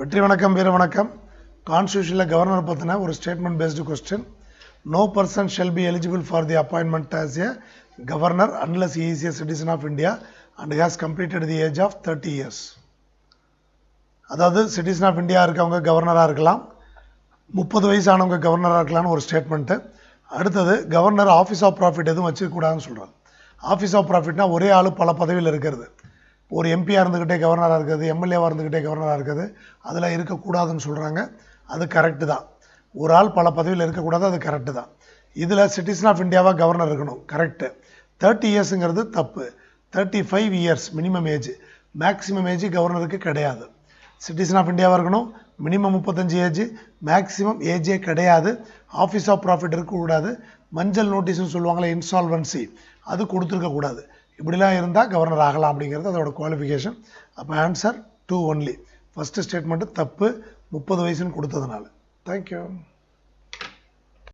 வெற்றி வணக்கம் வீர வணக்கம். கான்ஸ்டியூஷனில் கவர்னர் பற்றின ஒரு statement based question no person shall be eligible for the appointment as a governor unless he is a of India and has completed the age of thirty years அதாவது citizen of India இருக்கவங்க கவர்னராக இருக்கலாம். முப்பது வயசானவங்க கவர்னராக இருக்கலாம்னு ஒரு statement அடுத்தது கவர்னர் ஆஃபீஸ் ஆஃப் ப்ராஃபிட் எதுவும் வச்சுக்கூடாதுன்னு சொல்கிறாங்க ஆஃபீஸ் ஆஃப் ப்ராஃபிட்னா ஒரே ஆள் பல பதவியில் இருக்கிறது. ஒரு எம்பியாக இருந்துக்கிட்டே கவர்னராக இருக்கிறது எம்எல்ஏவாக இருந்துக்கிட்டே கவர்னராக இருக்கிறது அதில் இருக்கக்கூடாதுன்னு சொல்கிறாங்க அது கரெக்டு தான். ஒரு ஆள் பல பதவியில் இருக்கக்கூடாது அது கரெக்டு தான். இதில் சிட்டிசன் ஆஃப் இந்தியாவாக கவர்னர் இருக்கணும் கரெக்டு தேர்ட்டி இயர்ஸுங்கிறது தப்பு. Thirty five years minimum age maximum age கவர்னருக்கு கிடையாது. சிட்டிசன் ஆஃப் இந்தியாவாக இருக்கணும் மினிமம் முப்பத்தஞ்சு ஏஜ் மேக்ஸிமம் ஏஜே கிடையாது. ஆஃபீஸ் ஆஃப் ப்ராஃபிட் இருக்கக்கூடாது. மஞ்சள் நோட்டீஸ்னு சொல்லுவாங்களே இன்சால்வன்சி அது கொடுத்துருக்கக்கூடாது. இப்படிலாம் இருந்தால் கவர்னர் ஆகலாம் அப்படிங்கிறது அதோட குவாலிஃபிகேஷன் அப்போ answer two only first statement தப்பு முப்பது வயசுன்னு கொடுத்ததுனால. தேங்க்யூ